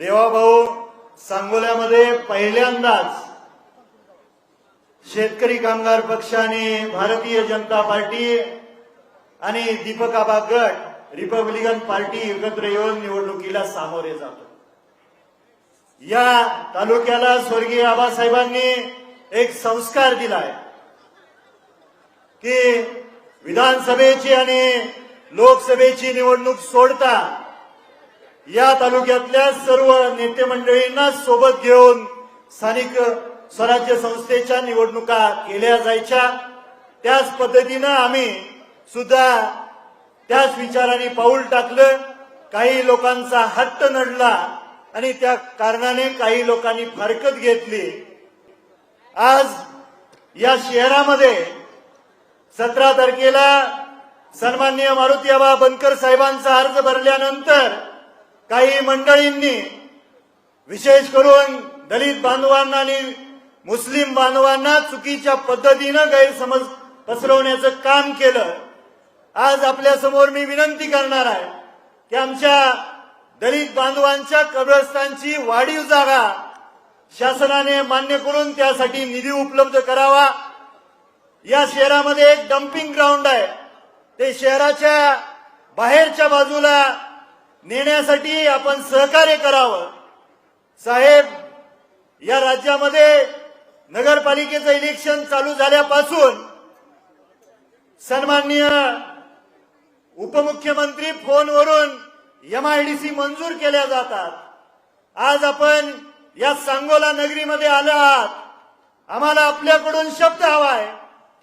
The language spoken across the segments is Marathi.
देवाभाऊ सांगोल्यामध्ये पहिल्यांदाच शेतकरी कामगार पक्षाने भारतीय जनता पार्टी आणि दीपक आबा गट रिपब्लिकन पार्टी एकत्र येऊन निवडणुकीला सामोरे जातो. या तालुक्याला स्वर्गीय आबासाहेबांनी एक संस्कार दिलाय की विधानसभेची आणि लोकसभेची निवडणूक सोडता या तालुक्यातल्या सर्व नेते मंडळींना सोबत घेऊन स्थानिक स्वराज्य संस्थेच्या निवडणुका केल्या जायच्या. त्याच पद्धतीनं आम्ही सुद्धा त्याच विचाराने पाऊल टाकलं. काही लोकांचा हट्ट नडला आणि त्या कारणाने काही लोकांनी फारकत घेतली. आज या शहरामध्ये सतरा तारखेला सन्माननीय मारुतीआबा बनकर साहेबांचा अर्ज भरल्यानंतर काही मंडळींनी विशेष करून दलित बांधवांना आणि मुस्लिम बांधवांना चुकीच्या पद्धतीनं गैरसमज पसरवण्याचं काम केलं. आज आपल्यासमोर मी विनंती करणार आहे की आमच्या दलित बांधवांच्या कब्रस्तांची वाढीव जागा शासनाने मान्य करून त्यासाठी निधी उपलब्ध करावा. या शहरामध्ये एक डम्पिंग ग्राउंड आहे. ते शहराच्या बाहेरच्या बाजूला नेण्यासाठी आपण सहकार्य करावं. साहेब या राज्यामध्ये नगरपालिकेचं इलेक्शन चालू झाल्यापासून सन्माननीय उपमुख्यमंत्री फोनवरून एमआयडीसी मंजूर केल्या जातात. आज आपण या सांगोला नगरीमध्ये आलो आहात. आम्हाला आपल्याकडून शब्द हवाय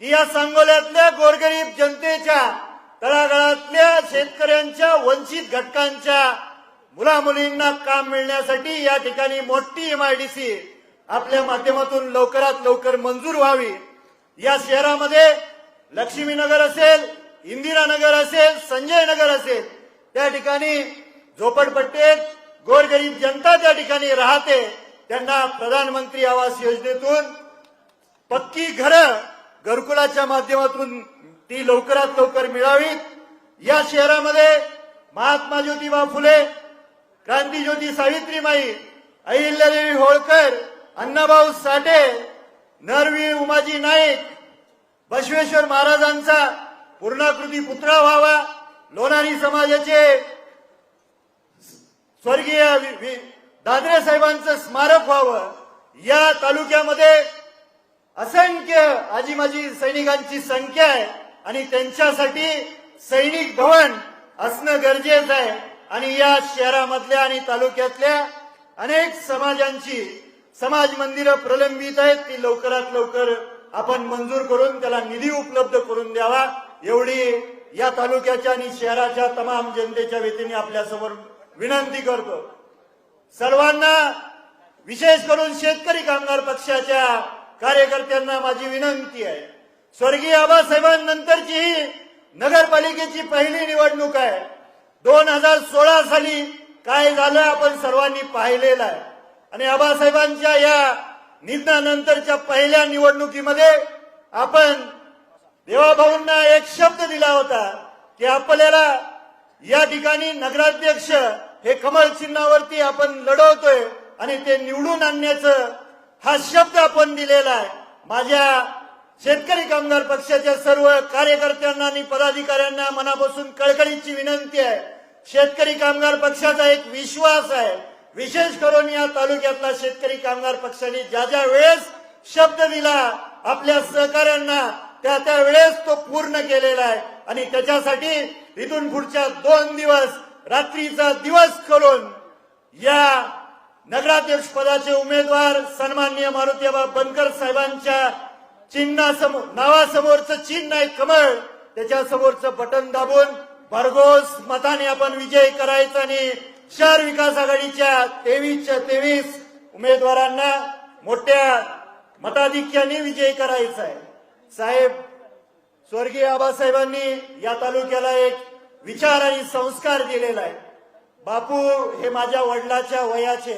की या सांगोल्यातल्या गोरगरीब जनतेच्या तळागाळातल्या शेतकऱ्यांच्या वंचित घटकांच्या मुलामुलींना काम मिळण्यासाठी या ठिकाणी मोठी एमआयडीसी आपल्या माध्यमातून लवकरात लवकर मंजूर व्हावी. या शहरामध्ये लक्ष्मीनगर असेल इंदिरानगर असेल संजय नगर असेल त्या ठिकाणी झोपडपट्टीत गोरगरीब जनता त्या ठिकाणी राहते. त्यांना प्रधानमंत्री आवास योजनेतून पक्की घरं घरकुलाच्या माध्यमातून ती लवकरात लवकर मिळावीत. या शहरामध्ये महात्मा ज्योतिबा फुले क्रांतीज्योती सावित्रीमाई अहिल्यादेवी होळकर अण्णाभाऊ साठे नरवी उमाजी नाईक बसवेश्वर महाराजांचा पूर्णाकृती पुतळा व्हावा लोणारी समाजाचे स्वर्गीय वि- दादरे साहेबांचं स्मारक व्हावं. या तालुक्यामध्ये असंख्य आजी माजी सैनिकांची संख्या आहे आणि त्यांच्यासाठी सैनिक भवन असणं गरजेचं आहे. आणि या शहरामधल्या आणि तालुक्यातल्या अनेक समाजांची समाज मंदिरं प्रलंबित आहेत. ती लवकरात लवकर आपण मंजूर करून त्याला निधी उपलब्ध करून द्यावा. एवढी या तालुक्याच्या आणि शहराच्या तमाम जनतेच्या वतीने आपल्यासमोर विनंती करतो. सर्वांना विशेष करून शेतकरी कामगार पक्षाच्या कार्यकर्त्यांना माझी विनंती आहे. स्वर्गीय आबासाहेबांनंतरची ही नगरपालिकेची पहिली निवडणूक आहे. दोन हजार सोळा साली काय झालं आपण सर्वांनी पाहिलेलं आहे. आणि आबासाहेबांच्या या निधनानंतरच्या पहिल्या निवडणुकीमध्ये आपण देवाभाऊंना एक शब्द दिला होता की आपल्याला या ठिकाणी नगराध्यक्ष हे कमळ चिन्हावरती आपण लढवतोय आणि ते निवडून आणण्याचं हा शब्द आपण दिलेला आहे. माझ्या शेतकरी कामगार पक्षाच्या सर्व कार्यकर्त्यांना आणि पदाधिकाऱ्यांना मनापासून कळकळीची विनंती आहे. शेतकरी कामगार पक्षाचा एक विश्वास आहे. विशेष करून या तालुक्यातला शेतकरी कामगार पक्षाने ज्या ज्या वेळेस शब्द दिला आपल्या सहकाऱ्यांना त्या त्या वेळेस तो पूर्ण केलेला आहे. आणि त्याच्यासाठी इथून पुढच्या दोन दिवस रात्रीचा दिवस करून या नगराध्यक्ष पदाचे उमेदवार सन्माननीय मारुतीबा बनकर साहेबांच्या चिन्हासमोर नावासमोरचं चिन्ह आहे कमळ. त्याच्या समोरचं बटन दाबून भरघोस मताने आपण विजय करायचा आणि शहर विकास आघाडीच्या तेवीसच्या तेवीस उमेदवारांना मोठ्या मताधिक्याने विजय करायचा आहे. साहेब स्वर्गीय आबासाहेबांनी या तालुक्याला एक विचार आणि संस्कार दिलेला आहे. बापू हे माझ्या वडिलाच्या वयाचे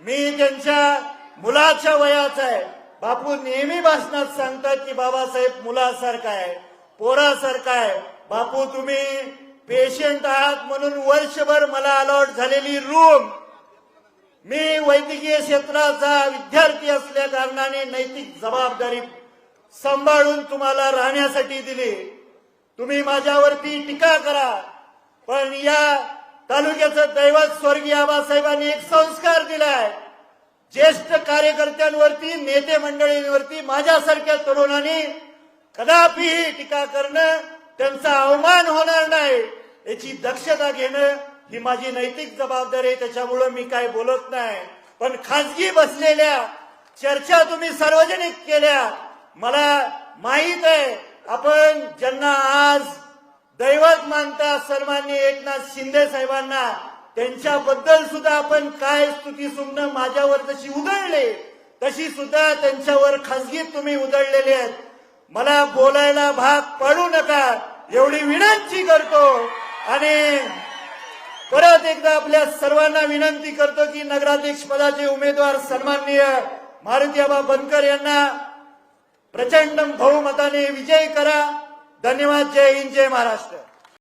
मी त्यांच्या मुलाच्या वयाचा आहे. बापू नेहमी भाषणात सांगतात की बाबासाहेब मुलासारखा आहे पोरासारखा आहे. बापू तुम्ही पेशंट आहात म्हणून वर्षभर मला अलॉट झालेली रूम मी वैद्यकीय क्षेत्राचा विद्यार्थी असल्या कारणाने नैतिक जबाबदारी सांभाळून तुम्हाला राहण्यासाठी दिली. तुम्ही माझ्यावरती टीका करा. पण या तालुक्याचं दैवत स्वर्गीय आबासाहेबांनी एक संस्कार दिलाय. ज्येष्ठ कार्यकर्त्यांवरती नेते मंडळींवरती माझ्यासारख्या तरुणांनी कदापिही टीका करणं त्यांचा अवमान होणार नाही. याची दक्षता घेणं ही माझी नैतिक जबाबदारी आहे त्याच्यामुळं मी काय बोलत नाही. पण खाजगी बसलेल्या चर्चा तुम्ही सार्वजनिक केल्या मला माहीत आहे आपण ज्यांना आज दैवत मानता सन्मान्य एकनाथ शिंदे साहेबांना त्यांच्याबद्दल सुद्धा आपण काय स्तुती सुमनं माझ्यावर जशी उधळले तशी सुद्धा त्यांच्यावर खासगीत तुम्ही उधळलेले आहेत. मला बोलायला भाग पाडू नका एवढी विनंती करतो. आणि परत एकदा आपल्या सर्वांना विनंती करतो की नगराध्यक्ष पदाचे उमेदवार सन्माननीय मारुतीआबा बनकर यांना प्रचंड बहुमताने विजय करा. धन्यवाद. जय हिंद जय महाराष्ट्र.